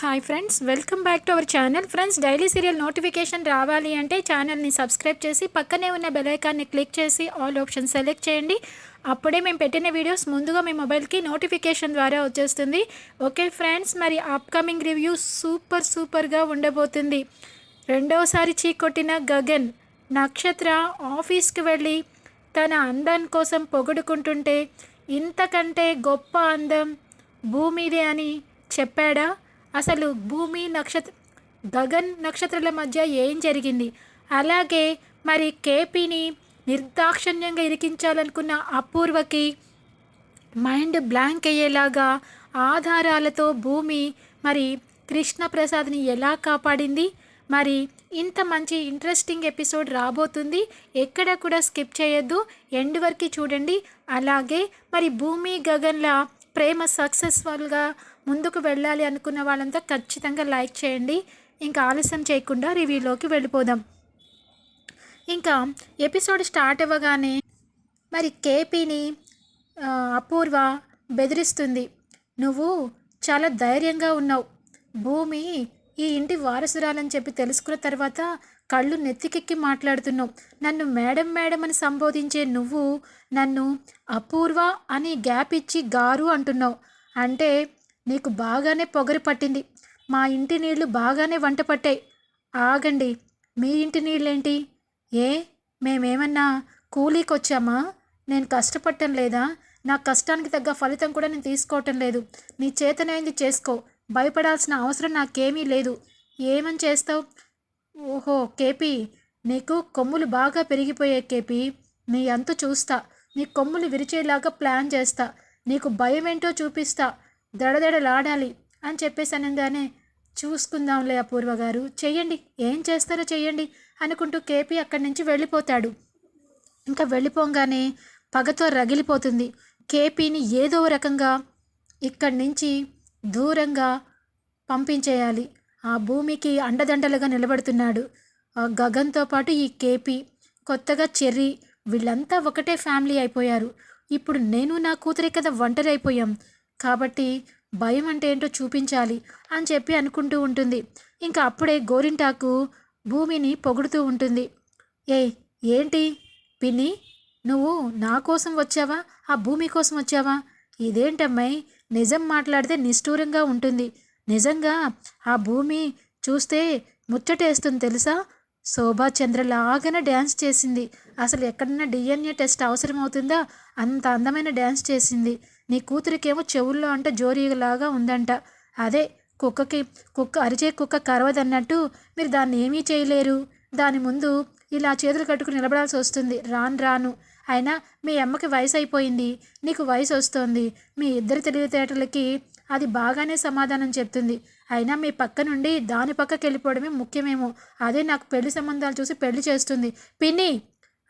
Hi friends welcome back to our channel friends daily serial notification రావాలి అంటే ఛానల్ని subscribe చేసి పక్కనే ఉన్న బెలైకాన్ని క్లిక్ చేసి ఆల్ ఆప్షన్ సెలెక్ట్ చేయండి. అప్పుడే మేము పెట్టిన వీడియోస్ ముందుగా మీ మొబైల్కి నోటిఫికేషన్ ద్వారా వచ్చేస్తుంది. ఓకే ఫ్రెండ్స్ మరి అప్కమింగ్ రివ్యూ సూపర్ సూపర్గా ఉండబోతుంది. రెండవసారి చీకొట్టిన గగన్ నక్షత్ర ఆఫీస్కి వెళ్ళి తన అందం కోసం పొగుడుకుంటుంటే ఇంతకంటే గొప్ప అందం భూమిదే అని చెప్పాడా? అసలు భూమి నక్షత్ర గగన్ నక్షత్రాల మధ్య ఏం జరిగింది? అలాగే మరి కేపీని నిర్దాక్షణ్యంగా ఇరికించాలనుకున్న అపూర్వకి మైండ్ బ్లాంక్ అయ్యేలాగా ఆధారాలతో భూమి మరి కృష్ణప్రసాద్ని ఎలా కాపాడింది? మరి ఇంత మంచి ఇంట్రెస్టింగ్ ఎపిసోడ్ రాబోతుంది. ఎక్కడ కూడా స్కిప్ చేయొద్దు. ఎండ్ వరకు చూడండి. అలాగే మరి భూమి గగన్ల ప్రేమ సక్సెస్ఫుల్గా ముందుకు వెళ్ళాలి అనుకున్న వాళ్ళంతా ఖచ్చితంగా లైక్ చేయండి. ఇంకా ఆలస్యం చేయకుండా రివ్యూలోకి వెళ్ళిపోదాం. ఇంకా ఎపిసోడ్ స్టార్ట్ అవ్వగానే మరి కేపీని అపూర్వ బెదిరిస్తుంది. నువ్వు చాలా ధైర్యంగా ఉన్నావు. భూమి ఈ ఇంటి వారసురాలని చెప్పి తెలుసుకున్న తర్వాత కళ్ళు నెత్తికెక్కి మాట్లాడుతున్నావు. నన్ను మేడం మేడం అని సంబోధించే నువ్వు నన్ను అపూర్వ అని గ్యాప్ ఇచ్చి గారు అంటున్నావు. అంటే నీకు బాగానే పొగరు పట్టింది. మా ఇంటి నీళ్ళు బాగానే వంట పట్టాయి. ఆగండి. మీ ఇంటి నీళ్ళేంటి ఏ? మేమేమన్నా కూలీకి వచ్చామా నేను కష్టపడటం లేదా? నా కష్టానికి తగ్గ ఫలితం కూడా నేను తీసుకోవటం లేదు. నీ చేతనైంది చేసుకో. భయపడాల్సిన అవసరం నాకేమీ లేదు. ఏమని చేస్తావు? ఓహో కేపీ. నీకు కొమ్ములు బాగా పెరిగిపోయాయి కేపీ. నీ అంత చూస్తా. నీ కొమ్ములు విరిచేలాగా ప్లాన్ చేస్తా. నీకు భయం ఏంటో చూపిస్తా. దడదడలాడాలి అని చెప్పేసి అనగానే చూసుకుందాంలే అపూర్వ గారు. చెయ్యండి ఏం చేస్తారో చెయ్యండి అనుకుంటూ కేపీ అక్కడి నుంచి వెళ్ళిపోతాడు. ఇంకా వెళ్ళిపోగానే పగతో రగిలిపోతుంది. కేపీని ఏదో రకంగా ఇక్కడి నుంచి దూరంగా పంపించేయాలి. ఆ భూమికి అండదండలుగా నిలబడుతున్నాడు. ఆ గగన్తో పాటు ఈ కేపీ కొత్తగా చెర్రీ వీళ్ళంతా ఒకటే ఫ్యామిలీ అయిపోయారు. ఇప్పుడు నేను నా కూతురే కదా ఒంటరి అయిపోయాం. కాబట్టి భయం అంటే ఏంటో చూపించాలి అని చెప్పి అనుకుంటూ ఉంటుంది. ఇంకా అప్పుడే గోరింటాకు భూమిని పొగుడుతూ ఉంటుంది. ఏ ఏంటి? పిన్ని నువ్వు నా కోసం వచ్చావా? ఆ భూమి కోసం వచ్చావా? ఇదేంటమ్మాయి? నిజం మాట్లాడితే నిష్ఠూరంగా ఉంటుంది. నిజంగా ఆ భూమి చూస్తే ముచ్చటేస్తుంది తెలుసా? శోభా చంద్రలాగానే డ్యాన్స్ చేసింది. అసలు ఎక్కడన్నా డిఎన్ఏ టెస్ట్ అవసరమవుతుందా? అంత అందమైన డ్యాన్స్ చేసింది. నీ కూతురికేమో చెవుల్లో అంటే జోరీలాగా ఉందంట. అదే కుక్కకి కుక్క అరిచే కుక్క కరవదన్నట్టు మీరు దాన్ని ఏమీ చేయలేరు. దాని ముందు ఇలా చేతులు కట్టుకుని నిలబడాల్సి వస్తుంది. రాను రాను. అయినా మీ అమ్మకి వయసు అయిపోయింది నీకు వయసు వస్తోంది మీ ఇద్దరి తెలివితేటలకి అది బాగానే సమాధానం చెప్తుంది. అయినా మీ పక్క నుండి దాని పక్కకి వెళ్ళిపోవడమే ముఖ్యమేమో. అదే నాకు పెళ్ళి సంబంధాలు చూసి పెళ్ళి చేస్తుంది. పిన్ని!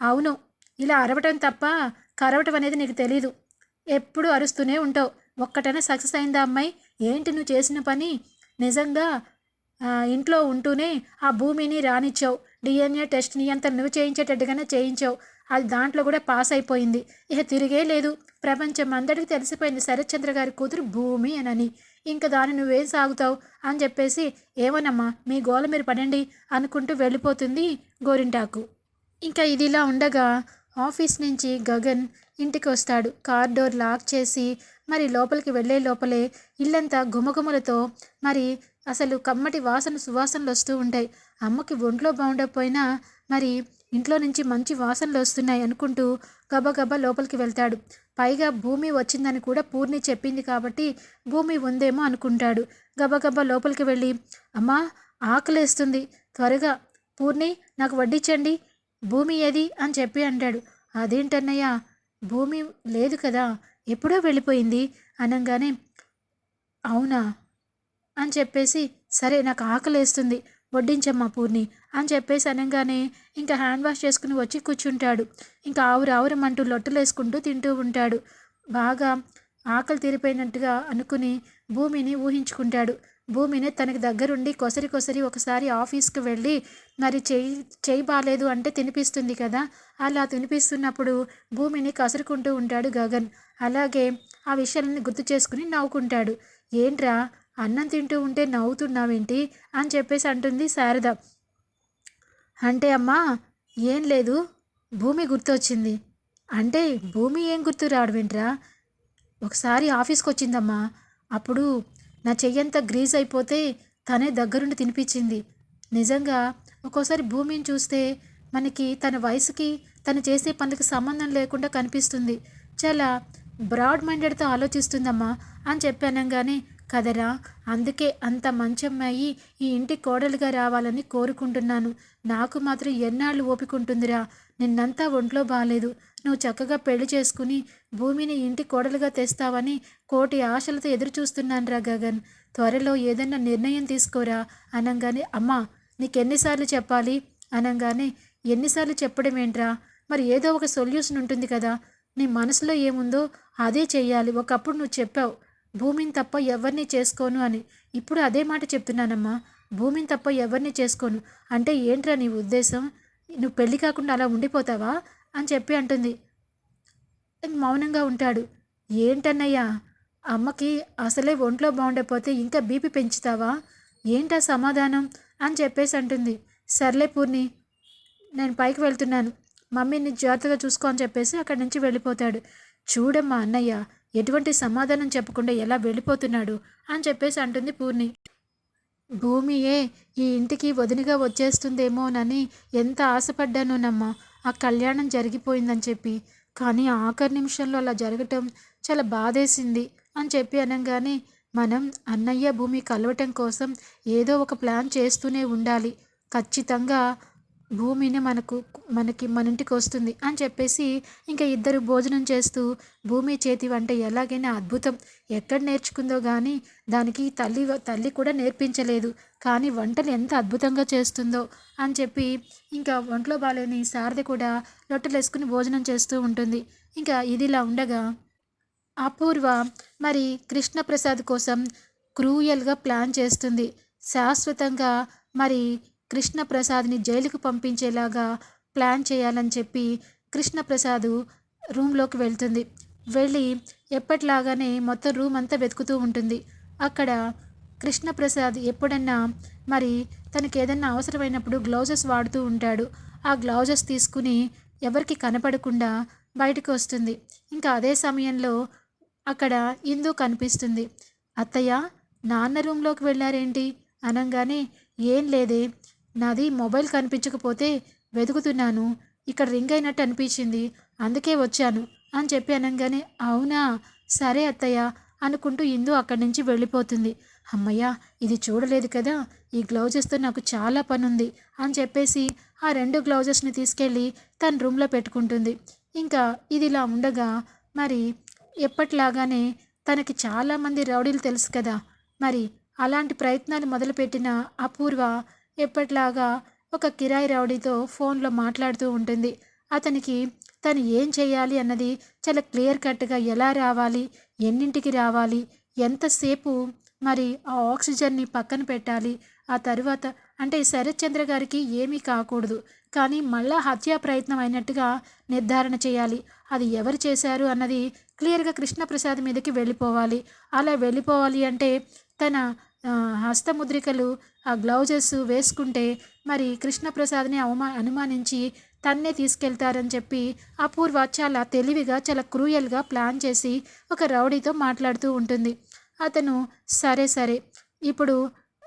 అవును. ఇలా అరవటం తప్ప కరవటం అనేది నీకు తెలీదు. ఎప్పుడు అరుస్తూనే ఉంటావు. ఒక్కటైనా సక్సెస్ అయిందా అమ్మాయి? ఏంటి నువ్వు చేసిన పని? నిజంగా ఇంట్లో ఉంటూనే ఆ భూమిని రానిచ్చావు. డిఎన్ఏ టెస్ట్ని అంత నువ్వు చేయించేటట్టుగానే చేయించావు. అది దాంట్లో కూడా పాస్ అయిపోయింది. ఇక తిరిగే లేదు. ప్రపంచం అందరికీ తెలిసిపోయింది శరత్చంద్ర గారి కూతురు భూమి అనని. ఇంకా దాన్ని నువ్వేం సాగుతావు? అని చెప్పేసి ఏమోనమ్మా మీ గోల మీరు పడండి అనుకుంటూ వెళ్ళిపోతుంది గోరింటాకు. ఇంకా ఇది ఇలా ఉండగా ఆఫీస్ నుంచి గగన్ ఇంటికి వస్తాడు కార్ డోర్ లాక్ చేసి మరి లోపలికి వెళ్ళే లోపలే ఇల్లంతా గుమగుమలతో మరి అసలు కమ్మటి వాసన సువాసనలు వస్తూ ఉంటాయి. అమ్మకి ఒంట్లో బాగుండకపోయినా మరి ఇంట్లో నుంచి మంచి వాసనలు వస్తున్నాయి అనుకుంటూ గబగబా లోపలికి వెళ్తాడు. పైగా భూమి వచ్చిందని కూడా పూర్ణి చెప్పింది కాబట్టి భూమి ఉందేమో అనుకుంటాడు. గబగబా లోపలికి వెళ్ళి అమ్మా ఆకలేస్తుంది. త్వరగా పూర్ణి నాకు వడ్డించండి భూమి ఏది? అని చెప్పి అంటాడు. అదేంటన్నయ్య? భూమి లేదు కదా ఎప్పుడో వెళ్ళిపోయింది అనగానే అవునా? అని చెప్పేసి సరే నాకు ఆకలేస్తుంది వడ్డించమ్మా పూర్ణి అని చెప్పేసి అనగానే ఇంకా హ్యాండ్ వాష్ చేసుకుని వచ్చి కూర్చుంటాడు. ఇంకా ఆవురు ఆవురమంటూ లొట్టలేసుకుంటూ తింటూ ఉంటాడు. బాగా ఆకలి తీరిపోయినట్టుగా అనుకుని భూమిని ఊహించుకుంటాడు. భూమిని తనకి దగ్గరుండి కొసరి కొసరి ఒకసారి ఆఫీస్కి వెళ్ళి మరి చేయి చేయి బాగాలేదు అంటే తినిపిస్తుంది కదా? అలా తినిపిస్తున్నప్పుడు భూమిని కసురుకుంటూ ఉంటాడు గగన్. అలాగే ఆ విషయాలను గుర్తు చేసుకుని నవ్వుకుంటాడు. ఏంట్రా అన్నం తింటూ ఉంటే నవ్వుతున్నావేంటి? అని చెప్పేసి అంటుంది శారద. అంటే అమ్మా ఏం లేదు భూమి గుర్తొచ్చింది. అంటే భూమి ఏం గుర్తు రావడమేంట్రా ఒకసారి ఆఫీస్కి వచ్చిందమ్మా అప్పుడు నా చెయ్యంతా గ్రీజ్ అయిపోతే తనే దగ్గరుండి తినిపించింది. నిజంగా ఒక్కోసారి భూమిని చూస్తే మనకి తన వయసుకి తను చేసే పనులకి సంబంధం లేకుండా కనిపిస్తుంది. చాలా బ్రాడ్ మైండెడ్తో ఆలోచిస్తుందమ్మా అని చెప్పానంగానే కదరా అందుకే అంత మంచి అమ్మాయి ఈ ఇంటి కోడలుగా రావాలని కోరుకుంటున్నాను. నాకు మాత్రం ఎన్నాళ్ళు ఓపికంటుందిరా నిన్నంతా ఒంట్లో బాగాలేదు నువ్వు చక్కగా పెళ్ళి చేసుకుని భూమిని ఇంటి కోడలుగా తెస్తావని కోటి ఆశలతో ఎదురు చూస్తున్నాను రా గగన్. త్వరలో ఏదైనా నిర్ణయం తీసుకోరా అనగానే అమ్మా నీకెన్నిసార్లు చెప్పాలి? అనగానే ఎన్నిసార్లు చెప్పడం ఏంట్రా? మరి ఏదో ఒక సొల్యూషన్ ఉంటుంది కదా. నీ మనసులో ఏముందో అదే చెయ్యాలి. ఒకప్పుడు నువ్వు చెప్పావు భూమిని తప్ప ఎవరిని చేసుకోను అని. ఇప్పుడు అదే మాట చెప్తున్నానమ్మా భూమిని తప్ప ఎవరిని చేసుకోను. అంటే ఏంట్రా నీ ఉద్దేశం? నువ్వు పెళ్ళి కాకుండా అలా ఉండిపోతావా? అని చెప్పి అంటుంది. మౌనంగా ఉంటాడు. ఏంటన్నయ్యా అమ్మకి అసలే ఒంట్లో బాగుండకపోతే ఇంకా బీపీ పెంచుతావా? ఏంటా సమాధానం? అని చెప్పేసి అంటుంది. సర్లే పూర్ణి నేను పైకి వెళ్తున్నాను. మమ్మీని జాగ్రత్తగా చూసుకో అని చెప్పేసి అక్కడి నుంచి వెళ్ళిపోతాడు. చూడమ్మా అన్నయ్య ఎటువంటి సమాధానం చెప్పకుండా ఎలా వెళ్ళిపోతున్నాడు? అని చెప్పేసి అంటుంది పూర్ణి. భూమియే ఈ ఇంటికి వదినగా వచ్చేస్తుందేమోనని ఎంత ఆశపడ్డానోనమ్మా. ఆ కళ్యాణం జరిగిపోయిందని చెప్పి. కానీ ఆఖరి నిమిషంలో అలా జరగటం చాలా బాధేసింది అని చెప్పి అనగానే మనం అన్నయ్య భూమి కలవటం కోసం ఏదో ఒక ప్లాన్ చేస్తూనే ఉండాలి. ఖచ్చితంగా భూమిని మనకు మనకి మన ఇంటికి వస్తుంది అని చెప్పేసి ఇంకా ఇద్దరు భోజనం చేస్తూ భూమి చేతి వంట ఎలాగైనా అద్భుతం. ఎక్కడ నేర్చుకుందో కానీ దానికి తల్లి తల్లి కూడా నేర్పించలేదు. కానీ వంటలు ఎంత అద్భుతంగా చేస్తుందో అని చెప్పి ఇంకా ఒంట్లో బాగాలేని శారద కూడా లొట్టలు వేసుకుని భోజనం చేస్తూ ఉంటుంది. ఇంకా ఇదిలా ఉండగా అపూర్వ మరి కృష్ణప్రసాద్ కోసం క్రూయల్గా ప్లాన్ చేస్తుంది. శాశ్వతంగా మరి కృష్ణప్రసాద్ని జైలుకు పంపించేలాగా ప్లాన్ చేయాలని చెప్పి కృష్ణప్రసాద్ రూమ్లోకి వెళ్తుంది. వెళ్ళి ఎప్పటిలాగానే మొత్తం రూమ్ అంతా వెతుకుతూ ఉంటుంది. అక్కడ కృష్ణప్రసాద్ ఎప్పుడన్నా మరి తనకి ఏదన్నా అవసరమైనప్పుడు గ్లౌజెస్ వాడుతూ ఉంటాడు. ఆ గ్లౌజెస్ తీసుకుని ఎవరికి కనపడకుండా బయటకు వస్తుంది. ఇంకా అదే సమయంలో అక్కడ ఇందు కనిపిస్తుంది. అత్తయ్య నాన్న రూమ్లోకి వెళ్ళారేంటి? అనగానే ఏం లేదే. నాది మొబైల్ కనిపించకపోతే వెతుకుతున్నాను. ఇక్కడ రింగ్ అయినట్టు అనిపించింది. అందుకే వచ్చాను. అని చెప్పి అనగానే అవునా? సరే అత్తయ్య అనుకుంటూ ఇందు అక్కడి నుంచి వెళ్ళిపోతుంది. అమ్మయ్య ఇది చూడలేదు కదా. ఈ గ్లౌజెస్తో నాకు చాలా పని ఉంది అని చెప్పేసి ఆ రెండు గ్లౌజెస్ని తీసుకెళ్ళి తన రూమ్లో పెట్టుకుంటుంది. ఇంకా ఇది ఇలా ఉండగా మరి ఎప్పట్లాగానే తనకి చాలామంది రౌడీలు తెలుసు కదా. మరి అలాంటి ప్రయత్నాలు మొదలుపెట్టిన అపూర్వ ఎప్పట్లాగా ఒక కిరాయి రౌడీతో ఫోన్లో మాట్లాడుతూ ఉంటుంది. అతనికి తను ఏం చేయాలి అన్నది చాలా క్లియర్ కట్గా ఎలా రావాలి ఎన్నింటికి రావాలి ఎంతసేపు మరి ఆ ఆక్సిజన్ని పక్కన పెట్టాలి ఆ తర్వాత అంటే శరత్చంద్ర గారికి ఏమీ కాకూడదు. కానీ మళ్ళా హత్యా ప్రయత్నం అయినట్టుగా నిర్ధారణ చేయాలి. అది ఎవరు చేశారు అన్నది క్లియర్గా కృష్ణప్రసాద్ మీదకి వెళ్ళిపోవాలి. అలా వెళ్ళిపోవాలి అంటే తన హస్తముద్రికలు ఆ గ్లౌజెస్ వేసుకుంటే మరి కృష్ణప్రసాద్ని అవమా అనుమానించి తన్నే తీసుకెళ్తారని చెప్పి అపూర్వ చాలా తెలివిగా చాలా క్రూయల్గా ప్లాన్ చేసి ఒక రౌడీతో మాట్లాడుతూ ఉంటుంది. అతను సరే సరే. ఇప్పుడు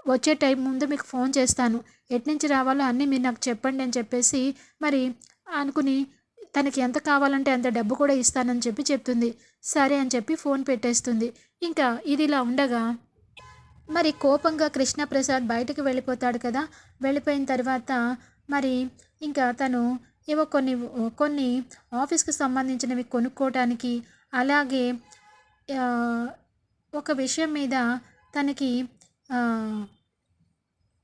వచ్చే టైం ముందు మీకు ఫోన్ చేస్తాను. ఎట్నుంచి రావాలో అన్నీ మీరు నాకు చెప్పండి అని చెప్పేసి మరి అనుకుని తనకి ఎంత కావాలంటే అంత డబ్బు కూడా ఇస్తానని చెప్పి చెప్తుంది. సరే అని చెప్పి ఫోన్ పెట్టేస్తుంది. ఇంకా ఇది ఇలా ఉండగా మరి కోపంగా కృష్ణప్రసాద్ బయటకు వెళ్ళిపోతాడు కదా. వెళ్ళిపోయిన తర్వాత మరి ఇంకా తను ఏవో కొన్ని కొన్ని ఆఫీస్కి సంబంధించినవి కొనుక్కోవటానికి అలాగే ఒక విషయం మీద తనకి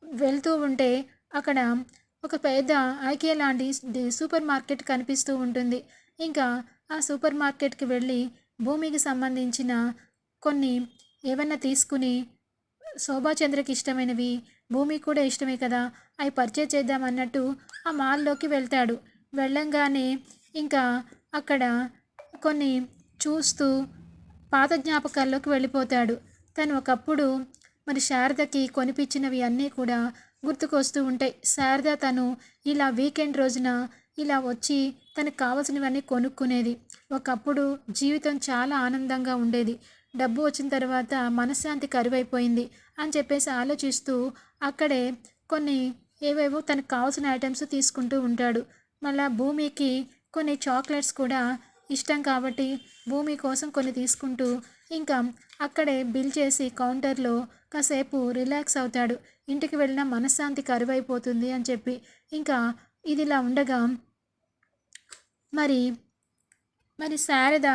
వెళ్తూ ఉంటే అక్కడ ఒక పెద్ద ఐకే లాంటి సూపర్ మార్కెట్ కనిపిస్తూ ఉంటుంది. ఇంకా ఆ సూపర్ మార్కెట్కి వెళ్ళి భూమికి సంబంధించిన కొన్ని ఏమన్నా తీసుకుని శోభాచంద్రకి ఇష్టమైనవి. భూమికి కూడా ఇష్టమే కదా. అవి పర్చేజ్ చేద్దామన్నట్టు ఆ మాల్లోకి వెళ్తాడు. వెళ్ళంగానే ఇంకా అక్కడ కొన్ని చూస్తూ పాత జ్ఞాపకాల్లోకి వెళ్ళిపోతాడు. తను ఒకప్పుడు మరి శారదకి కొనిపించినవి అన్నీ కూడా గుర్తుకొస్తూ ఉంటాయి. శారద తను ఇలా వీకెండ్ రోజున ఇలా వచ్చి తనకు కావలసినవన్నీ కొనుక్కునేది. ఒకప్పుడు జీవితం చాలా ఆనందంగా ఉండేది. డబ్బు వచ్చిన తర్వాత మనశ్శాంతి కరువైపోయింది అని చెప్పేసి ఆలోచిస్తూ అక్కడే కొన్ని ఏవేవో తనకు కావాల్సిన ఐటమ్స్ తీసుకుంటూ ఉంటాడు. మళ్ళా భూమికి కొన్ని చాక్లెట్స్ కూడా ఇష్టం కాబట్టి భూమి కోసం కొన్ని తీసుకుంటూ ఇంకా అక్కడే బిల్ చేసి కౌంటర్లో కాసేపు రిలాక్స్ అవుతాడు. ఇంటికి వెళ్ళిన మనశ్శాంతి కరువైపోతుంది అని చెప్పి ఇంకా ఇదిలా ఉండగా మరి మరి శారద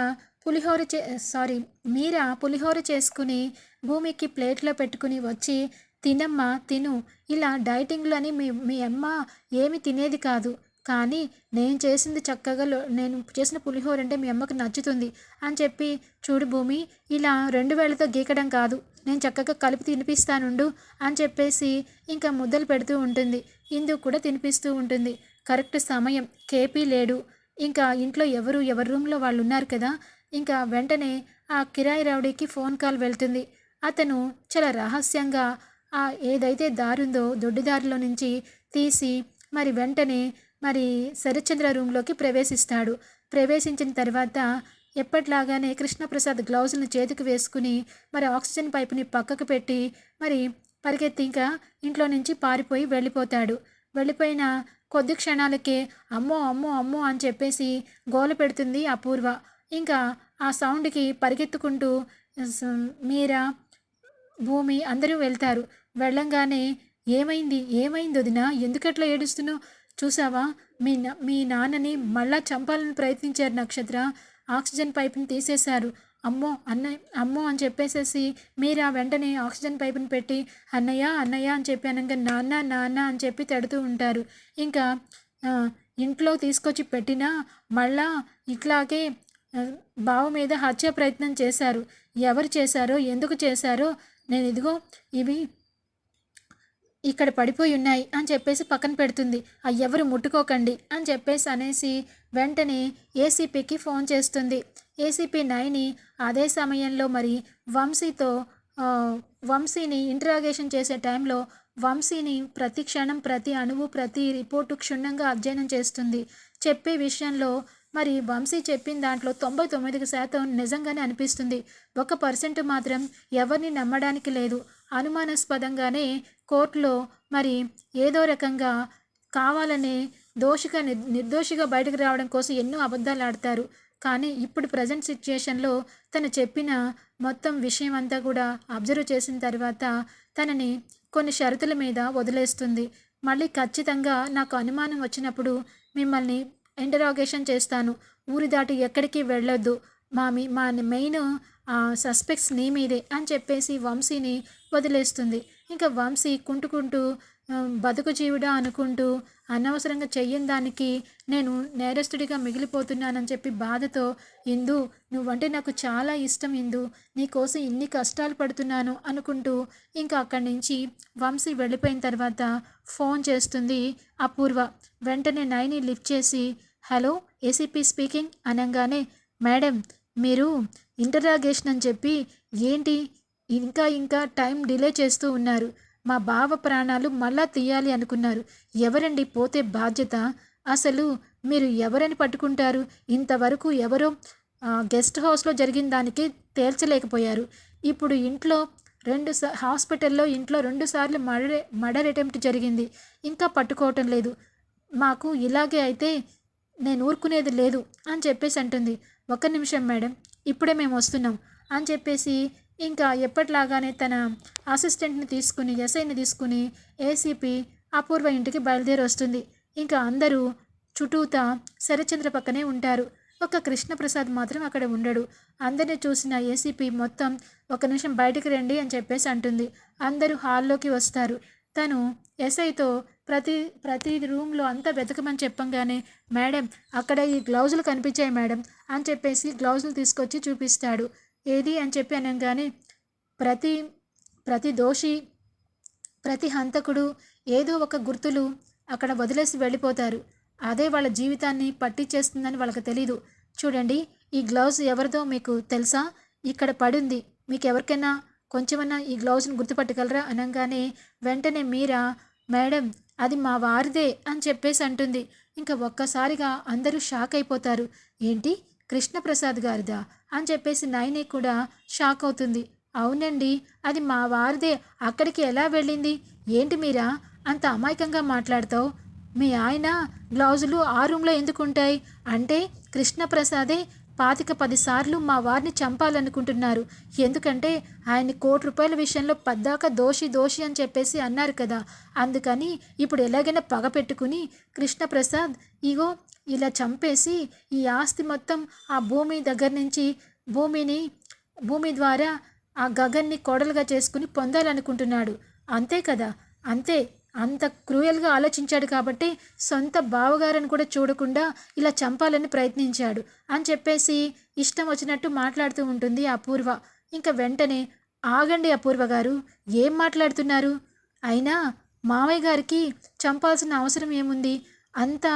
పులిహోర చే సారీ మీరా పులిహోర చేసుకుని భూమికి ప్లేట్లో పెట్టుకుని వచ్చి తినమ్మా తిను. ఇలా డైటింగ్లు అని మీ మీ అమ్మ ఏమి తినేది కాదు. కానీ నేను చేసింది చక్కగా నేను చేసిన పులిహోర అంటే మీ అమ్మకు నచ్చుతుంది అని చెప్పి చూడు భూమి ఇలా రెండు వేళ్ళతో గీకడం కాదు. నేను చక్కగా కలిపి తినిపిస్తానుండు అని చెప్పేసి ఇంకా ముద్దలు పెడుతూ ఉంటుంది. ఇందుకు కూడా తినిపిస్తూ ఉంటుంది. కరెక్ట్ సమయం. కేపీ లేడు. ఇంకా ఇంట్లో ఎవరు ఎవరి రూమ్లో వాళ్ళు ఉన్నారు కదా ఇంకా వెంటనే ఆ కిరాయి రౌడీకి ఫోన్ కాల్ వెళ్తుంది. అతను చాలా రహస్యంగా ఆ ఏదైతే దారుందో దొడ్డి దారిలో నుంచి తీసి మరి వెంటనే మరి శరత్చంద్ర రూమ్లోకి ప్రవేశిస్తాడు. ప్రవేశించిన తర్వాత ఎప్పట్లాగానే కృష్ణప్రసాద్ గ్లౌజులను చేతికి వేసుకుని మరి ఆక్సిజన్ పైపుని పక్కకు పెట్టి మరి పరిగెత్తి ఇంకా ఇంట్లో నుంచి పారిపోయి వెళ్ళిపోతాడు. వెళ్ళిపోయిన కొద్ది క్షణాలకే అమ్మో అమ్మో అమ్మో అని చెప్పేసి గోల పెడుతుంది అపూర్వ. ఇంకా ఆ సౌండ్కి పరిగెత్తుకుంటూ మీరా భూమి అందరూ వెళ్తారు. వెళ్ళంగానే ఏమైంది? ఏమైంది వదిన? ఎందుకట్లా ఏడుస్తున్నావు? చూసావా? మీ మీ నాన్నని మళ్ళా చంపాలని ప్రయత్నించారు నక్షత్ర. ఆక్సిజన్ పైపుని తీసేశారు. అమ్మో అన్నయ్య అమ్మో అని చెప్పేసేసి మీరా వెంటనే ఆక్సిజన్ పైపుని పెట్టి అన్నయ్య అన్నయ్య అని చెప్పి అనగా నాన్న నాన్న అని చెప్పి తడుతూ ఉంటారు. ఇంకా ఇంట్లో తీసుకొచ్చి పెట్టినా మళ్ళా ఇట్లాగే బావ మీద హత్య ప్రయత్నం చేశారు. ఎవరు చేశారో ఎందుకు చేశారో నేను ఇదిగో ఇవి ఇక్కడ పడిపోయి ఉన్నాయి అని చెప్పేసి పక్కన పెడుతుంది. ఆ ఎవరు ముట్టుకోకండి అని చెప్పేసి అనేసి వెంటనే ఏసీపీకి ఫోన్ చేస్తుంది. ఏసీపీ నైని అదే సమయంలో మరి వంశీతో వంశీని ఇంటరాగేషన్ చేసే టైంలో వంశీని ప్రతి క్షణం ప్రతి అణువు ప్రతి రిపోర్టు క్షుణ్ణంగా అధ్యయనం చేస్తుంది. చెప్పే విషయంలో మరి వంశీ చెప్పిన దాంట్లో తొంభై తొమ్మిది శాతం నిజంగానే అనిపిస్తుంది. ఒక పర్సెంట్ మాత్రం ఎవరిని నమ్మడానికి లేదు. అనుమానాస్పదంగానే కోర్టులో మరి ఏదో రకంగా కావాలనే దోషిగా నిర్దోషిగా బయటకు రావడం కోసం ఎన్నో అబద్ధాలు ఆడతారు. కానీ ఇప్పుడు ప్రజెంట్ సిచ్యుయేషన్లో తను చెప్పిన మొత్తం విషయం అంతా కూడా అబ్జర్వ్ చేసిన తర్వాత తనని కొన్ని షరతుల మీద వదిలేస్తుంది. మళ్ళీ ఖచ్చితంగా నాకు అనుమానం వచ్చినప్పుడు మిమ్మల్ని ఇంటరాగేషన్ చేస్తాను. ఊరి దాటి ఎక్కడికి వెళ్ళొద్దు. మా మీ మా మెయిన్ సస్పెక్ట్స్ నీ మీదే అని చెప్పేసి వంశీని వదిలేస్తుంది. ఇంకా వంశీ కుంటుకుంటూ బతుకు జీవుడా అనుకుంటూ అనవసరంగా చెయ్యని దానికి నేను నేరస్తుడిగా మిగిలిపోతున్నానని చెప్పి బాధతో ఇందు నువ్వంటే నాకు చాలా ఇష్టం ఇందు. నీకోసం ఇన్ని కష్టాలు పడుతున్నాను అనుకుంటూ ఇంకా అక్కడి నుంచి వంశీ వెళ్ళిపోయిన తర్వాత ఫోన్ చేస్తుంది అపూర్వ. వెంటనే నైని లిఫ్ట్ చేసి హలో ఏసీపీ స్పీకింగ్ అనగానే మేడం మీరు ఇంటరాగేషన్ అని చెప్పి ఏంటి? ఇంకా ఇంకా టైం డిలే చేస్తూ ఉన్నారు. మా బావ ప్రాణాలు మళ్ళా తీయాలి అనుకున్నారు. ఎవరండి? పోతే బాధ్యత? అసలు మీరు ఎవరని పట్టుకుంటారు? ఇంతవరకు ఎవరో గెస్ట్ హౌస్లో జరిగిన దానికి తేల్చలేకపోయారు. ఇప్పుడు ఇంట్లో రెండు సార్ హాస్పిటల్లో ఇంట్లో రెండు సార్లు మర్డర్ మర్డర్ అటెంప్ట్ జరిగింది. ఇంకా పట్టుకోవటం లేదు. మాకు ఇలాగే అయితే నేను ఊరుకునేది లేదు అని చెప్పేసి అంటుంది. ఒక నిమిషం మేడం ఇప్పుడే మేము వస్తున్నాం అని చెప్పేసి ఇంకా ఎప్పటిలాగానే తన అసిస్టెంట్ని తీసుకుని ఎస్ఐని తీసుకుని ఏసీపీ అపూర్వ ఇంటికి బయలుదేరి వస్తుంది. ఇంకా అందరూ చుట్టూతా శరచంద్ర పక్కనే ఉంటారు. ఒక కృష్ణప్రసాద్ మాత్రం అక్కడ ఉండడు. అందరిని చూసిన ఏసీపీ మొత్తం ఒక నిమిషం బయటికి రండి అని చెప్పేసి అంటుంది. అందరూ హాల్లోకి వస్తారు. తను ఎస్ఐతో ప్రతి ప్రతి రూమ్లో అంతా వెతకమని చెప్పంగానే మేడం అక్కడ ఈ గ్లౌజులు కనిపించాయి మేడం అని చెప్పేసి గ్లౌజులు తీసుకొచ్చి చూపిస్తాడు. ఏది అని చెప్పి అనగానే ప్రతి ప్రతి దోషి ప్రతి హంతకుడు ఏదో ఒక గుర్తులు అక్కడ వదిలేసి వెళ్ళిపోతారు. అదే వాళ్ళ జీవితాన్ని పట్టించేస్తుందని వాళ్ళకి తెలీదు. చూడండి ఈ గ్లౌజ్ ఎవరిదో మీకు తెలుసా? ఇక్కడ పడింది. మీకు ఎవరికైనా కొంచెమన్నా ఈ గ్లౌజ్ని గుర్తుపట్టగలరా? అనగానే వెంటనే మీరా మేడం అది మా వారిదే అని చెప్పేసి అంటుంది. ఇంకా ఒక్కసారిగా అందరూ షాక్ అయిపోతారు. ఏంటి? కృష్ణప్రసాద్ గారిదా? అని చెప్పేసి నైని కూడా షాక్ అవుతుంది. అవునండి అది మా వారిదే. అక్కడికి ఎలా వెళ్ళింది? ఏంటి మీరా? అంత అమాయకంగా మాట్లాడతావు. మీ ఆయన గ్లౌజులు ఆ రూమ్లో ఎందుకు ఉంటాయి అంటే కృష్ణప్రసాదే పాతిక పదిసార్లు మా వారిని చంపాలనుకుంటున్నారు. ఎందుకంటే ఆయన్ని కోటి రూపాయల విషయంలో పద్దాక దోషి దోషి అని చెప్పేసి అన్నారు కదా. అందుకని ఇప్పుడు ఎలాగైనా పగ పెట్టుకుని కృష్ణప్రసాద్ ఇగో ఇలా చంపేసి ఈ ఆస్తి మొత్తం ఆ భూమి దగ్గర నుంచి భూమిని భూమి ద్వారా ఆ గగన్ని కోడలుగా చేసుకుని పొందాలనుకుంటున్నాడు. అంతే కదా? అంతే. అంత క్రూయల్గా ఆలోచించాడు కాబట్టి సొంత బావగారని కూడా చూడకుండా ఇలా చంపాలని ప్రయత్నించాడు అని చెప్పేసి ఇష్టం వచ్చినట్టు మాట్లాడుతూ ఉంటుంది అపూర్వ. ఇంకా వెంటనే ఆగండి అపూర్వ గారు ఏం మాట్లాడుతున్నారు? అయినా మామయ్య గారికి చంపాల్సిన అవసరం ఏముంది? అంత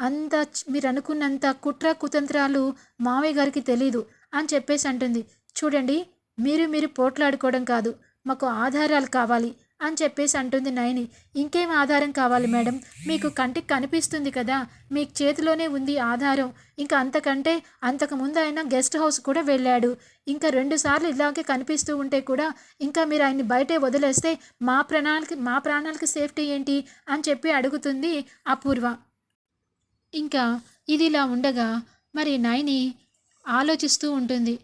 అంత మీరు అనుకున్నంత కుట్ర కుతంత్రాలు మావయ్య గారికి తెలీదు అని చెప్పేసి అంటుంది. చూడండి మీరు మీరు పోట్లాడుకోవడం కాదు మాకు ఆధారాలు కావాలి. అని చెప్పేసి అంటుంది నయని. ఇంకేం ఆధారం కావాలి మేడం? మీకు కంటికి కనిపిస్తుంది కదా మీకు చేతిలోనే ఉంది ఆధారం. ఇంకా అంతకంటే అంతకుముందు ఆయన గెస్ట్ హౌస్ కూడా వెళ్ళాడు. ఇంకా రెండుసార్లు ఇలాగే కనిపిస్తూ ఉంటే కూడా ఇంకా మీరు ఆయన్ని బయటే వదిలేస్తే మా ప్రాణాలకి మా ప్రాణాలకి సేఫ్టీ ఏంటి? అని చెప్పి అడుగుతుంది అపూర్వ. ఇంకా ఇది ఇలా ఉండగా మరి నైని ఆలోచిస్తూ ఉంటుంది.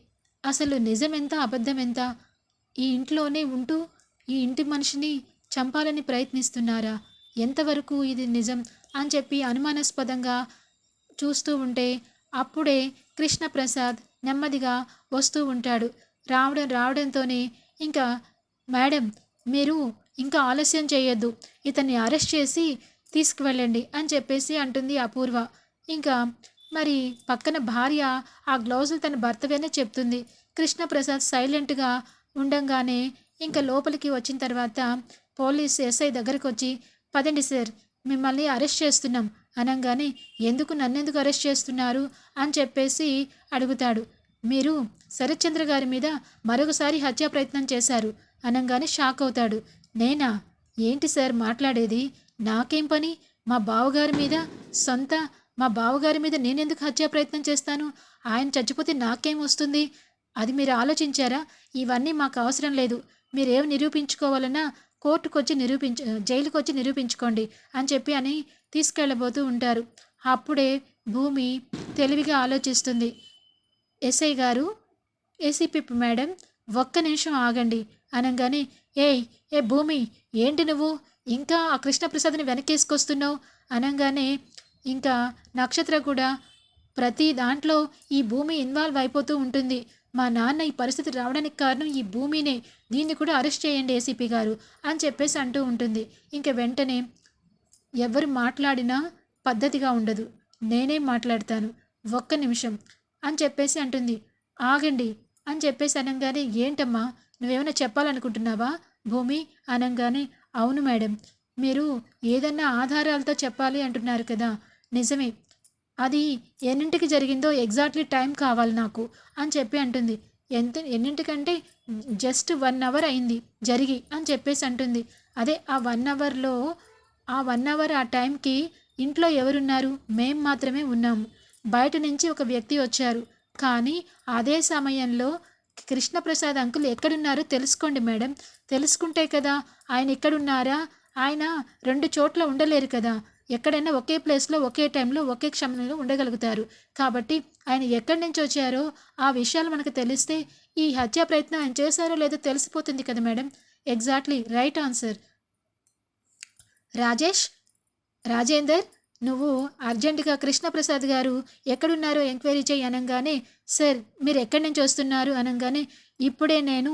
అసలు నిజం ఎంత అబద్ధం ఎంత ఈ ఇంట్లోనే ఉంటూ ఈ ఇంటి మనిషిని చంపాలని ప్రయత్నిస్తున్నారా? ఎంతవరకు ఇది నిజం? అని చెప్పి అనుమానాస్పదంగా చూస్తూ ఉంటే అప్పుడే కృష్ణప్రసాద్ నెమ్మదిగా వస్తూ ఉంటాడు. రావడం రావడంతోనే ఇంకా మేడం మీరు ఇంకా ఆలస్యం చేయొద్దు. ఇతన్ని అరెస్ట్ చేసి తీసుకువెళ్ళండి అని చెప్పేసి అంటుంది అపూర్వ. ఇంకా మరి పక్కన భార్య ఆ గ్లౌజులు తన భర్తవేనే చెప్తుంది. కృష్ణప్రసాద్ సైలెంట్గా ఉండంగానే ఇంకా లోపలికి వచ్చిన తర్వాత పోలీస్ ఎస్ఐ దగ్గరికి వచ్చి పదండి సార్ మిమ్మల్ని అరెస్ట్ చేస్తున్నాం. అనగానే ఎందుకు నన్నెందుకు అరెస్ట్ చేస్తున్నారు? అని చెప్పేసి అడుగుతాడు. మీరు శరత్చంద్ర గారి మీద మరొకసారి హత్యా ప్రయత్నం చేశారు. అనగానే షాక్ అవుతాడు. నేనా? ఏంటి సార్ మాట్లాడేది? నాకేం పని? మా బావగారి మీద సొంత మా బావగారి మీద నేనెందుకు హత్యా ప్రయత్నం చేస్తాను? ఆయన చచ్చిపోతే నాకేం వస్తుంది? అది మీరు ఆలోచించారా? ఇవన్నీ మాకు అవసరం లేదు. మీరేం నిరూపించుకోవాలన్నా కోర్టుకు వచ్చి నిరూపించ జైలుకు వచ్చి నిరూపించుకోండి అని చెప్పి అని తీసుకెళ్ళబోతూ ఉంటారు. అప్పుడే భూమి తెలివిగా ఆలోచిస్తుంది. ఎస్ఐ గారు ఏసీపీ మేడం ఒక్క నిమిషం ఆగండి అనగానే ఏయ్ ఏ భూమి ఏంటి నువ్వు? ఇంకా ఆ కృష్ణప్రసాద్ని వెనకేసుకొస్తున్నావు? అనగానే ఇంకా నక్షత్ర కూడా ప్రతి దాంట్లో ఈ భూమి ఇన్వాల్వ్ అయిపోతూ ఉంటుంది. మా నాన్న ఈ పరిస్థితి రావడానికి కారణం ఈ భూమినే. దీన్ని కూడా అరెస్ట్ చేయండి ఏసీపీ గారు అని చెప్పేసి అంటూ ఉంటుంది. ఇంక వెంటనే ఎవరు మాట్లాడినా పద్ధతిగా ఉండదు. నేనే మాట్లాడతాను. ఒక్క నిమిషం అని చెప్పేసి అంటుంది. ఆగండి అని చెప్పేసి అనగానే ఏంటమ్మా? నువ్వేమైనా చెప్పాలనుకుంటున్నావా? భూమి అనగానే అవును మేడం. మీరు ఏదన్నా ఆధారాలతో చెప్పాలి అంటున్నారు కదా. నిజమే. అది ఎన్నింటికి జరిగిందో ఎగ్జాక్ట్లీ టైం కావాలి నాకు అని చెప్పి అంటుంది. ఎంత ఎన్నింటికంటే జస్ట్ వన్ అవర్ అయింది జరిగి అని చెప్పేసి అంటుంది. అదే ఆ వన్ అవర్లో ఆ వన్ అవర్ ఆ టైంకి ఇంట్లో ఎవరున్నారు? మేం మాత్రమే ఉన్నాము. బయట నుంచి ఒక వ్యక్తి వచ్చారు. కానీ అదే సమయంలో కృష్ణప్రసాద్ అంకుల్ ఎక్కడున్నారో తెలుసుకోండి మేడం. తెలుసుకుంటే కదా ఆయన ఎక్కడున్నారా? ఆయన రెండు చోట్ల ఉండలేరు కదా. ఎక్కడైనా ఒకే ప్లేస్లో ఒకే టైంలో ఒకే క్షణంలో ఉండగలుగుతారు. కాబట్టి ఆయన ఎక్కడి నుంచి వచ్చారో ఆ విషయాలు మనకు తెలిస్తే ఈ హత్యా ప్రయత్నం ఆయన చేశారో లేదో తెలిసిపోతుంది కదా madam. Exactly right answer. Rajesh Rajender నువ్వు అర్జెంటుగా కృష్ణప్రసాద్ గారు ఎక్కడున్నారో ఎంక్వైరీ చేయి అనగానే సార్ మీరు ఎక్కడి నుంచి వస్తున్నారు? అనగానే ఇప్పుడే నేను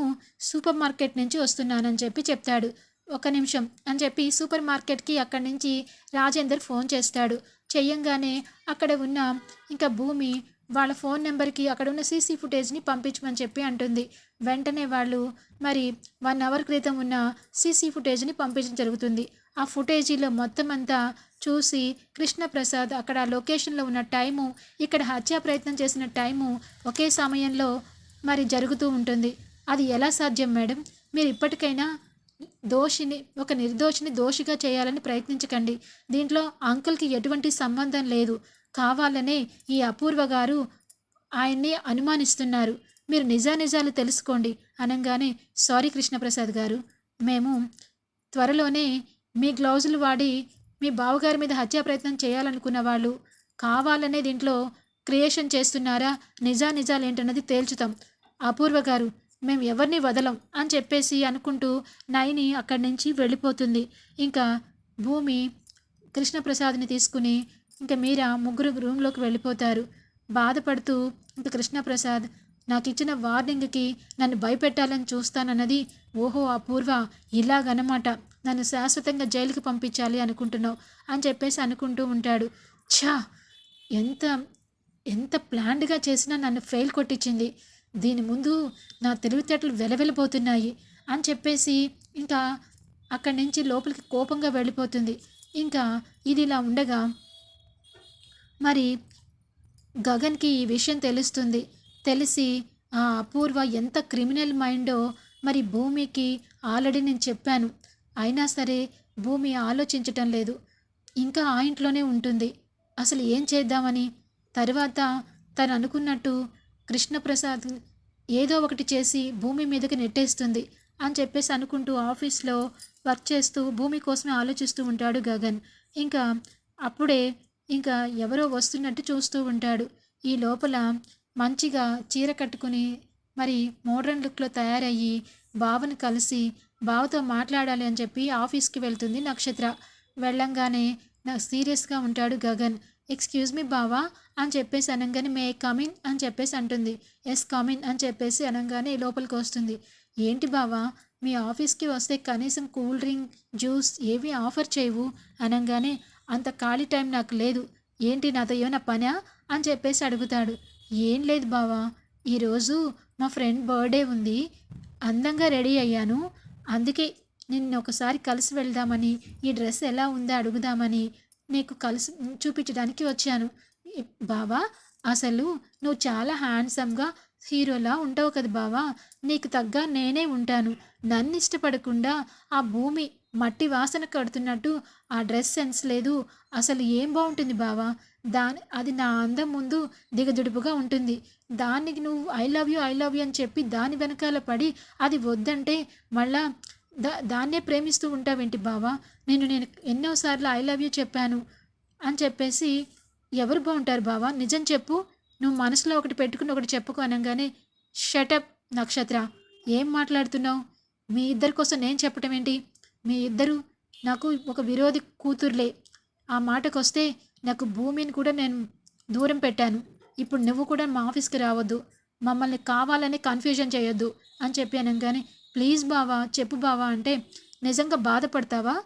సూపర్ మార్కెట్ నుంచి వస్తున్నానని చెప్పి చెప్తాడు. ఒక నిమిషం అని చెప్పి సూపర్ మార్కెట్కి అక్కడి నుంచి రాజేందర్ ఫోన్ చేస్తాడు. చెయ్యంగానే అక్కడ ఉన్న ఇంకా భూమి వాళ్ళ ఫోన్ నెంబర్కి అక్కడ ఉన్న సీసీ ఫుటేజ్ని పంపించమని చెప్పి అంటుంది. వెంటనే వాళ్ళు మరి వన్ అవర్ క్రితం ఉన్న సీసీ ఫుటేజ్ని పంపించడం జరుగుతుంది. ఆ ఫుటేజీలో మొత్తం అంతా చూసి కృష్ణప్రసాద్ అక్కడ లొకేషన్లో ఉన్న టైము ఇక్కడ హత్యా ప్రయత్నం చేసిన టైము ఒకే సమయంలో మరి జరుగుతూ ఉంటుంది. అది ఎలా సాధ్యం మేడం? మీరు ఇప్పటికైనా దోషిని ఒక నిర్దోషిని దోషిగా చేయాలని ప్రయత్నించకండి. దీంట్లో అంకుల్కి ఎటువంటి సంబంధం లేదు. కావాలనే ఈ అపూర్వ గారు ఆయన్ని అనుమానిస్తున్నారు. మీరు నిజానిజాలు తెలుసుకోండి. అనగానే సారీ కృష్ణప్రసాద్ గారు మేము త్వరలోనే మీ గ్లౌజులు వాడి మీ బావగారి మీద హత్యా ప్రయత్నం చేయాలనుకున్న వాళ్ళు. కావాలనే దీంట్లో క్రియేషన్ చేస్తున్నారా? నిజా నిజాలు ఏంటన్నది తేల్చుతాం. అపూర్వ గారు మేము ఎవరిని వదలం అని చెప్పేసి అనుకుంటూ నైని అక్కడి నుంచి వెళ్ళిపోతుంది. ఇంకా భూమి కృష్ణప్రసాద్ని తీసుకుని ఇంకా మీరా ముగ్గురు రూమ్లోకి వెళ్ళిపోతారు. బాధపడుతూ ఇంకా కృష్ణప్రసాద్ నాకు ఇచ్చిన వార్నింగ్కి నన్ను భయపెట్టాలని చూస్తానన్నది ఓహో అపూర్వ ఇలాగనమాట. నన్ను శాశ్వతంగా జైలుకి పంపించాలి అనుకుంటున్నావు అని చెప్పేసి అనుకుంటూ ఉంటాడు. ఛా! ఎంత ఎంత ప్లాన్డ్గా చేసినా నన్ను ఫెయిల్ కొట్టించింది. దీని ముందు నా తెలివితేటలు వెలవెలిపోతున్నాయి అని చెప్పేసి ఇంకా అక్కడి నుంచి లోపలికి కోపంగా వెళ్ళిపోతుంది. ఇంకా ఇది ఇలా ఉండగా మరి గగన్కి ఈ విషయం తెలుస్తుంది. తెలిసి ఆ అపూర్వ ఎంత క్రిమినల్ మైండో మరి భూమికి ఆల్రెడీ నేను చెప్పాను. అయినా సరే భూమి ఆలోచించటం లేదు. ఇంకా ఆ ఇంట్లోనే ఉంటుంది. అసలు ఏం చేద్దామని? తర్వాత తను అనుకున్నట్టు కృష్ణప్రసాద్ ఏదో ఒకటి చేసి భూమి మీదకి నెట్టేస్తుంది అని చెప్పేసి అనుకుంటూ ఆఫీస్లో వర్క్ చేస్తూ భూమి కోసమే ఆలోచిస్తూ ఉంటాడు గగన్. ఇంకా అప్పుడే ఇంకా ఎవరో వస్తున్నట్టు చూస్తూ ఉంటాడు. ఈ లోపల మంచిగా చీర కట్టుకుని మరి మోడ్రన్ లుక్లో తయారయ్యి బావని కలిసి బావతో మాట్లాడాలి అని చెప్పి ఆఫీస్కి వెళ్తుంది నక్షత్ర. వెళ్ళంగానే నాకు సీరియస్గా ఉంటాడు గగన్. ఎక్స్క్యూజ్ మీ బావా అని చెప్పేసి అనగానే మే కమిన్ అని చెప్పేసి అంటుంది. ఎస్ కమిన్ అని చెప్పేసి అనగానే లోపలికి వస్తుంది. ఏంటి బావా మీ ఆఫీస్కి వస్తే కనీసం కూల్ డ్రింక్ జ్యూస్ ఏవి ఆఫర్ చేయవు? అనగానే అంత ఖాళీ టైం నాకు లేదు. ఏంటి నాతో ఏమైనా పనా? అని చెప్పేసి అడుగుతాడు. ఏం లేదు బావా ఈరోజు మా ఫ్రెండ్ బర్త్డే ఉంది. అందంగా రెడీ అయ్యాను. అందుకే నిన్ను ఒకసారి కలిసి వెళ్దామని ఈ డ్రెస్ ఎలా ఉందో అడుగుదామని నీకు కలిసి చూపించడానికి వచ్చాను. బావా అసలు నువ్వు చాలా హ్యాండ్సమ్గా హీరోలా ఉంటావు కదా బావా. నీకు తగ్గ నేనే ఉంటాను. నన్ను ఇష్టపడకుండా ఆ భూమి మట్టి వాసన కడుతున్నట్టు ఆ డ్రెస్ సెన్స్ లేదు. అసలు ఏం బాగుంటుంది బావా? దాని అది నా అందం ముందు దిగదుడుపుగా ఉంటుంది. దానికి నువ్వు I love you I love you అని చెప్పి దాని వెనకాల పడి అది వద్దంటే మళ్ళా దా దాన్నే ప్రేమిస్తూ ఉంటావేంటి బావా? నేను నేను ఎన్నోసార్లు ఐ లవ్ యూ చెప్పాను అని చెప్పేసి ఎవరు బాగుంటారు బావా? నిజం చెప్పు. నువ్వు మనసులో ఒకటి పెట్టుకుని ఒకటి చెప్పుకో అనగానే షటప్ నక్షత్ర! ఏం మాట్లాడుతున్నావు? మీ ఇద్దరి కోసం నేను చెప్పటం ఏంటి? మీ ఇద్దరు నాకు ఒక విరోధి కూతుర్లే. ఆ మాటకొస్తే నాకు భూమిని కూడా నేను దూరం పెట్టాను. ఇప్పుడు నువ్వు కూడా మా ఆఫీస్కి రావద్దు. మమ్మల్ని కావాలని కన్ఫ్యూజన్ చేయొద్దు అని చెప్పి అనగానే ప్లీజ్ బావా చెప్పు బావా అంటే నిజంగా బాధపడతావా?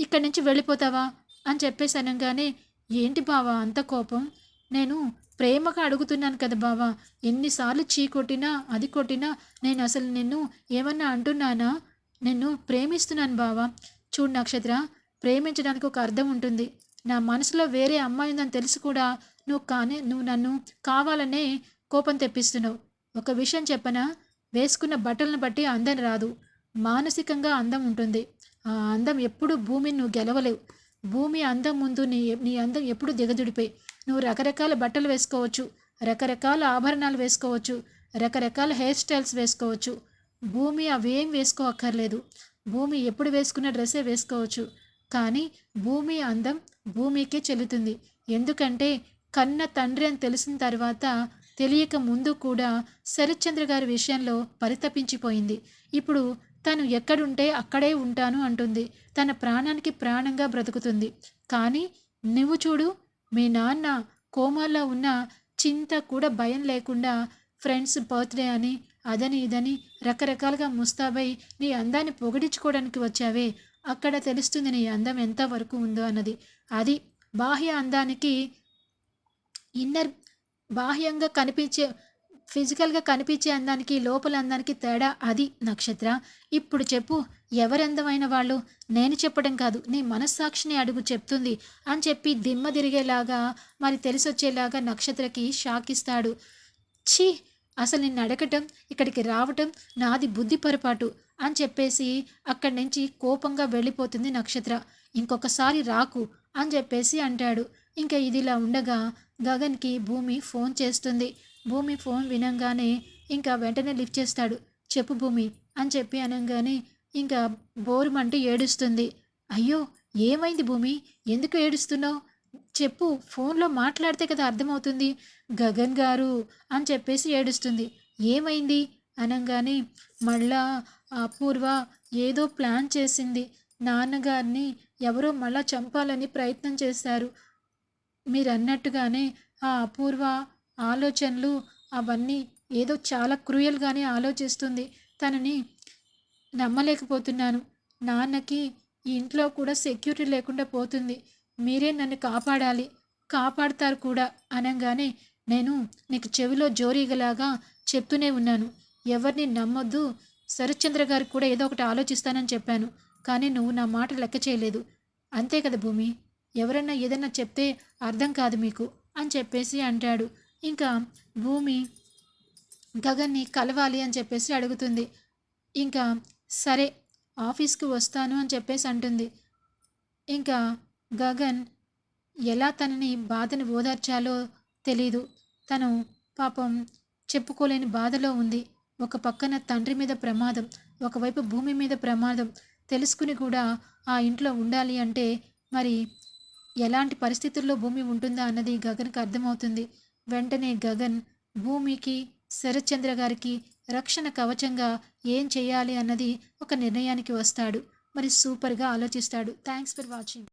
ఇక్కడి నుంచి వెళ్ళిపోతావా? అని చెప్పేసి అనగానే ఏంటి బావా అంత కోపం? నేను ప్రేమగా అడుగుతున్నాను కదా బావా ఎన్నిసార్లు చీ కొట్టినా అది కొట్టినా నేను అసలు నిన్ను ఏమన్నా అంటున్నానా? నిన్ను ప్రేమిస్తున్నాను బావా. చూడు నక్షత్ర ప్రేమించడానికి ఒక అర్థం ఉంటుంది. నా మనసులో వేరే అమ్మాయి ఉందని తెలిసి కూడా. నువ్వు కానీ నువ్వు నన్ను కావాలనే కోపం తెప్పిస్తున్నావు. ఒక విషయం చెప్పనా? వేసుకున్న బట్టలను బట్టి అందం రాదు. మానసికంగా అందం ఉంటుంది. ఆ అందం ఎప్పుడు భూమిని నువ్వు గెలవలేవు. భూమి అందం ముందు నీ నీ అందం ఎప్పుడు దిగదుడిపోయి నువ్వు రకరకాల బట్టలు వేసుకోవచ్చు. రకరకాల ఆభరణాలు వేసుకోవచ్చు. రకరకాల హెయిర్ స్టైల్స్ వేసుకోవచ్చు. భూమి అవేం వేసుకోవక్కర్లేదు భూమి ఎప్పుడు వేసుకున్న డ్రెస్సే వేసుకోవచ్చు. కానీ భూమి అందం భూమికే చెల్లుతుంది. ఎందుకంటే కన్న తండ్రి అని తెలిసిన తర్వాత తెలియక ముందు కూడా శరత్చంద్ర గారి విషయంలో పరితపించిపోయింది. ఇప్పుడు తను ఎక్కడుంటే అక్కడే ఉంటాను అంటుంది. తన ప్రాణానికి ప్రాణంగా బ్రతుకుతుంది. కానీ నువ్వు చూడు మీ నాన్న కోమాలో ఉన్న చింత కూడా భయం లేకుండా ఫ్రెండ్స్ బర్త్డే అని అదని ఇదని రకరకాలుగా ముస్తాబై నీ అందాన్ని పొగిడించుకోవడానికి వచ్చావే. అక్కడ తెలుస్తుంది నీ అందం ఎంతవరకు ఉందో అన్నది. అది బాహ్య అందానికి ఇన్నర్ బాహ్యంగా కనిపించే ఫిజికల్గా కనిపించే అందానికి లోపల అందానికి తేడా అది నక్షత్ర. ఇప్పుడు చెప్పు ఎవరు అందమైన వాళ్ళు నేను చెప్పడం కాదు నీ మనస్సాక్షిని అడుగు చెప్తుంది అని చెప్పి దిమ్మ తిరిగేలాగా మరి తెలిసొచ్చేలాగా నక్షత్రకి షాక్ ఇస్తాడు ఛీ అసలు నిన్ను అడగటం ఇక్కడికి రావటం నాది బుద్ధి పొరపాటు అని చెప్పేసి అక్కడి నుంచి కోపంగా వెళ్ళిపోతుంది నక్షత్ర. ఇంకొకసారి రాకు అని చెప్పేసి అంటాడు. ఇంకా ఇదిలా ఉండగా గగన్కి భూమి ఫోన్ చేస్తుంది. భూమి ఫోన్ వినంగానే ఇంకా వెంటనే లిఫ్ట్ చేస్తాడు. చెప్పు భూమి అని చెప్పి అనగానే ఇంకా బోరుమంటూ ఏడుస్తుంది. అయ్యో ఏమైంది భూమి? ఎందుకు ఏడుస్తున్నావు? చెప్పు ఫోన్లో మాట్లాడితే కదా అర్థమవుతుంది. గగన్ గారు అని చెప్పేసి ఏడుస్తుంది. ఏమైంది? అనగానే మళ్ళా అపూర్వ ఏదో ప్లాన్ చేసింది. నాన్నగారిని ఎవరో మళ్ళా చంపాలని ప్రయత్నం చేశారు. మీరు అన్నట్టుగానే ఆ అపూర్వ ఆలోచనలు అవన్నీ ఏదో చాలా క్రూయల్గానే ఆలోచిస్తుంది. తనని నమ్మలేకపోతున్నాను. నాన్నకి ఈ ఇంట్లో కూడా సెక్యూరిటీ లేకుండా పోతుంది. మీరే నన్ను కాపాడాలి. కాపాడతారు కూడా అనగానే నేను నీకు చెవిలో జోరీగలాగా చెప్తూనే ఉన్నాను. ఎవరిని నమ్మొద్దు. శరత్చంద్ర గారికి కూడా ఏదో ఒకటి ఆలోచిస్తానని చెప్పాను. కానీ నువ్వు నా మాట లెక్క చేయలేదు. అంతే కదా భూమి? ఎవరన్నా ఏదన్నా చెప్తే అర్థం కాదు మీకు అని చెప్పేసి అంటాడు. ఇంకా భూమి గగన్ని కలవాలి అని చెప్పేసి అడుగుతుంది. ఇంకా సరే ఆఫీస్కి వస్తాను అని చెప్పేసి అంటుంది. ఇంకా గగన్ ఎలా తనని బాధని ఓదార్చాలో తెలీదు. తను పాపం చెప్పుకోలేని బాధలో ఉంది. ఒక పక్కన తండ్రి మీద ప్రమాదం ఒకవైపు భూమి మీద ప్రమాదం తెలుసుకుని కూడా ఆ ఇంట్లో ఉండాలి అంటే మరి ఎలాంటి పరిస్థితుల్లో భూమి ఉంటుందా అన్నది గగన్కి అర్థమవుతుంది. వెంటనే గగన్ భూమికి శరత్చంద్ర గారికి రక్షణ కవచంగా ఏం చేయాలి అన్నది ఒక నిర్ణయానికి వస్తాడు. మరి సూపర్గా ఆలోచిస్తాడు. Thanks for watching.